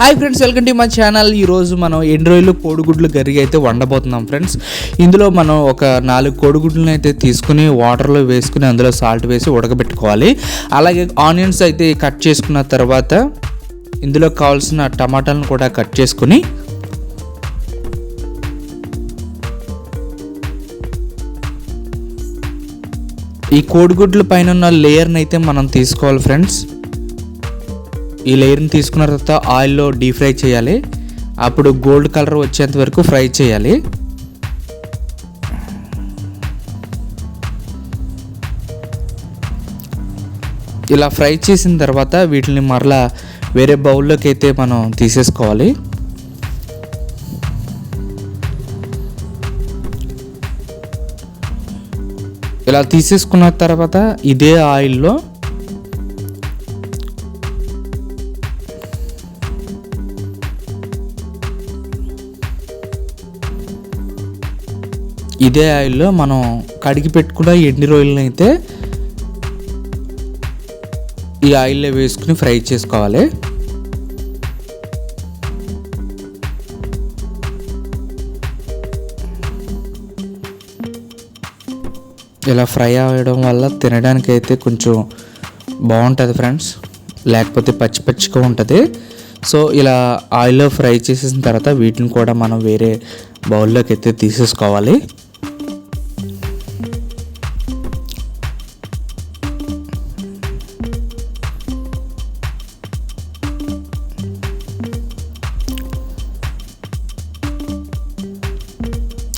Hi friends welcome to మా channel ఈరోజు మనం ఎన్ని రోజులు కోడిగుడ్లు గరిగి అయితే వండబోతున్నాం ఫ్రెండ్స్ ఇందులో మనం ఒక నాలుగు కోడిగుడ్లను అయితే తీసుకుని వాటర్లో వేసుకుని అందులో సాల్ట్ వేసి ఉడకబెట్టుకోవాలి. అలాగే ఆనియన్స్ అయితే కట్ చేసుకున్న తర్వాత ఇందులో కావాల్సిన టమాటాలను కూడా కట్ చేసుకుని ఈ కోడిగుడ్ల పైన ఉన్న లేయర్ని అయితే మనం తీసుకోవాలి ఫ్రెండ్స్ ఈ లేయర్ని తీసుకున్న తర్వాత ఆయిల్లో డీప్ ఫ్రై చేయాలి. అప్పుడు గోల్డ్ కలర్ వచ్చేంత వరకు ఫ్రై చేయాలి. ఇలా ఫ్రై చేసిన తర్వాత వీటిని మరలా వేరే బౌల్లోకి అయితే మనం తీసేసుకోవాలి. ఇలా తీసేసుకున్న తర్వాత ఇదే ఆయిల్లో ఇదే ఆయిల్లో మనం కడిగి పెట్టుకున్న ఎండి రొయ్యలను అయితే ఈ ఆయిల్లో వేసుకుని ఫ్రై చేసుకోవాలి. ఇలా ఫ్రై అవ్వడం వల్ల తినడానికి అయితే కొంచెం బాగుంటుంది ఫ్రెండ్స్. లేకపోతే పచ్చి పచ్చిగా ఉంటుంది. సో ఇలా ఆయిల్లో ఫ్రై చేసేసిన తర్వాత వీటిని కూడా మనం వేరే బౌల్లోకి అయితే తీసేసుకోవాలి.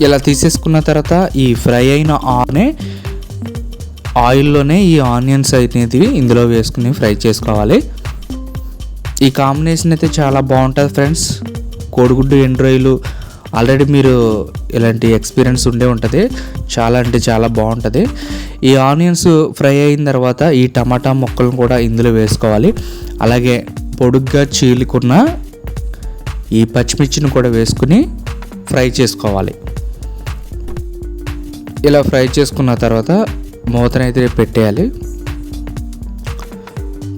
ఇలా తీసేసుకున్న తర్వాత ఈ ఫ్రై అయిన ఆనే ఆయిల్లోనే ఈ ఆనియన్స్ అనేది ఇందులో వేసుకుని ఫ్రై చేసుకోవాలి. ఈ కాంబినేషన్ అయితే చాలా బాగుంటుంది ఫ్రెండ్స్. కోడిగుడ్డు ఎండ్రాయిలు ఆల్రెడీ మీరు ఇలాంటి ఎక్స్పీరియన్స్ ఉండే ఉంటుంది. చాలా అంటే చాలా బాగుంటుంది. ఈ ఆనియన్స్ ఫ్రై అయిన తర్వాత ఈ టమాటా ముక్కలను కూడా ఇందులో వేసుకోవాలి. అలాగే పొడుగ్గా చీలుకున్న ఈ పచ్చిమిర్చిని కూడా వేసుకుని ఫ్రై చేసుకోవాలి. ఇలా ఫ్రై చేసుకున్న తర్వాత మూతనైతే పెట్టేయాలి.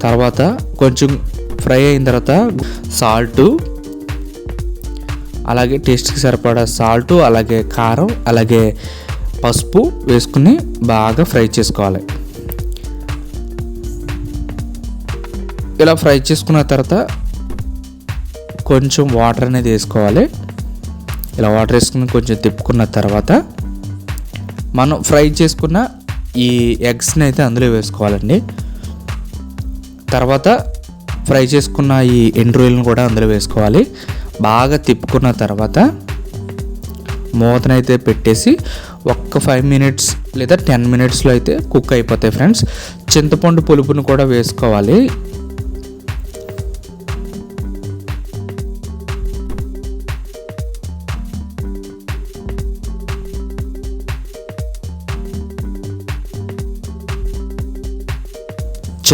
తర్వాత కొంచెం ఫ్రై అయిన తర్వాత సాల్టు అలాగే టేస్ట్కి సరిపడా సాల్టు అలాగే కారం అలాగే పసుపు వేసుకుని బాగా ఫ్రై చేసుకోవాలి. ఇలా ఫ్రై చేసుకున్న తర్వాత కొంచెం వాటర్ అనేది వేసుకోవాలి. ఇలా వాటర్ వేసుకుని కొంచెం తిప్పుకున్న తర్వాత మనం ఫ్రై చేసుకున్న ఈ ఎగ్స్ని అయితే అందులో వేసుకోవాలండి. తర్వాత ఫ్రై చేసుకున్న ఈ ఎండ్రోయిల్ని కూడా అందులో వేసుకోవాలి. బాగా తిప్పుకున్న తర్వాత మూతనైతే పెట్టేసి ఒక్క ఫైవ్ మినిట్స్ లేదా టెన్ మినిట్స్లో అయితే కుక్ అయిపోతాయి ఫ్రెండ్స్. చింతపండు పులుపుని కూడా వేసుకోవాలి.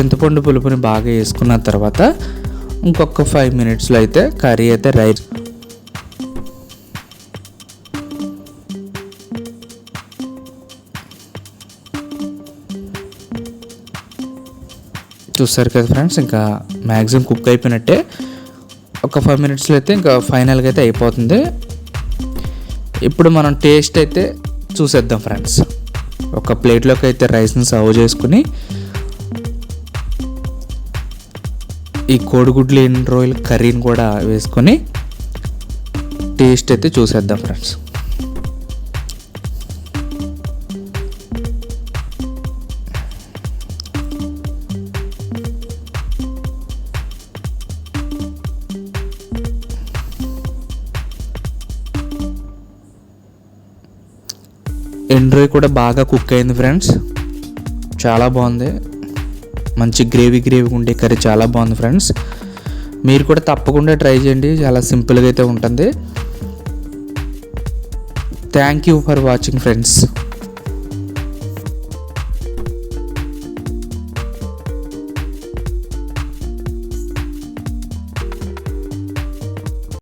చింతపండు పులుపుని బాగా వేసుకున్న తర్వాత ఇంకొక ఫైవ్ మినిట్స్లో అయితే కర్రీ అయితే రైస్ చూస్తారు కదా ఫ్రెండ్స్ ఇంకా మ్యాక్సిమం కుక్ అయిపోయినట్టే ఒక ఫైవ్ మినిట్స్లో అయితే ఇంకా ఫైనల్గా అయితే అయిపోతుంది. ఇప్పుడు మనం టేస్ట్ అయితే చూసేద్దాం ఫ్రెండ్స్ ఒక ప్లేట్లోకి అయితే రైస్ని సర్వ్ చేసుకుని ఈ కోడిగుడ్లు ఎన్ని రోజులు కర్రీని కూడా వేసుకొని టేస్ట్ అయితే చూసేద్దాం ఫ్రెండ్స్. ఎండ్రోయ్ కూడా బాగా కుక్ అయింది ఫ్రెండ్స్. చాలా బాగుంది. మంచి గ్రేవీ గ్రేవీ ఉండే కర్రీ చాలా బాగుంది ఫ్రెండ్స్. మీరు కూడా తప్పకుండా ట్రై చేయండి చాలా సింపుల్గా అయితే ఉంటుంది. Thank you for watching friends